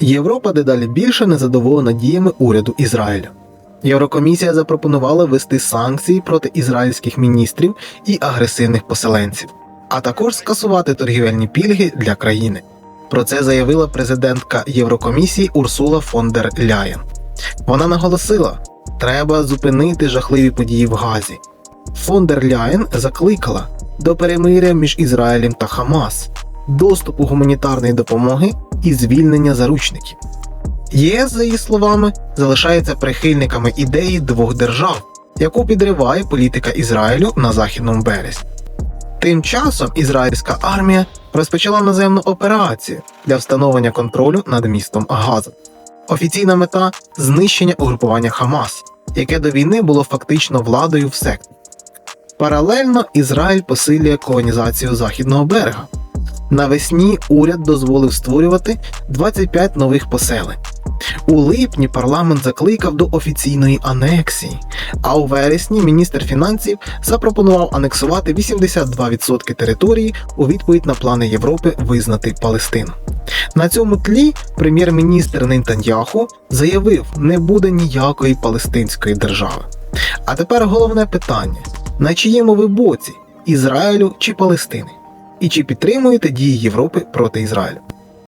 Європа дедалі більше незадоволена діями уряду Ізраїля. Єврокомісія запропонувала ввести санкції проти ізраїльських міністрів і агресивних поселенців, а також скасувати торгівельні пільги для країни. Про це заявила президентка Єврокомісії Урсула фон дер Ляєн. Вона наголосила, треба зупинити жахливі події в Газі. Фон дер Ляєн закликала до перемиря між Ізраїлем та Хамас, доступу гуманітарної допомоги і звільнення заручників. ЄС, за її словами, залишається прихильниками ідеї двох держав, яку підриває політика Ізраїлю на західному березі. Тим часом ізраїльська армія розпочала наземну операцію для встановлення контролю над містом Газа. Офіційна мета знищення угрупування Хамас, яке до війни було фактично владою в секторі. Паралельно Ізраїль посилює колонізацію західного берега. Навесні уряд дозволив створювати 25 нових поселень. У липні парламент закликав до офіційної анексії, а у вересні міністр фінансів запропонував анексувати 82% території у відповідь на плани Європи визнати Палестину. На цьому тлі прем'єр-міністр Нетаньяху заявив, не буде ніякої палестинської держави. А тепер головне питання: на чиєму ви боці Ізраїлю чи Палестини? І чи підтримуєте дії Європи проти Ізраїлю?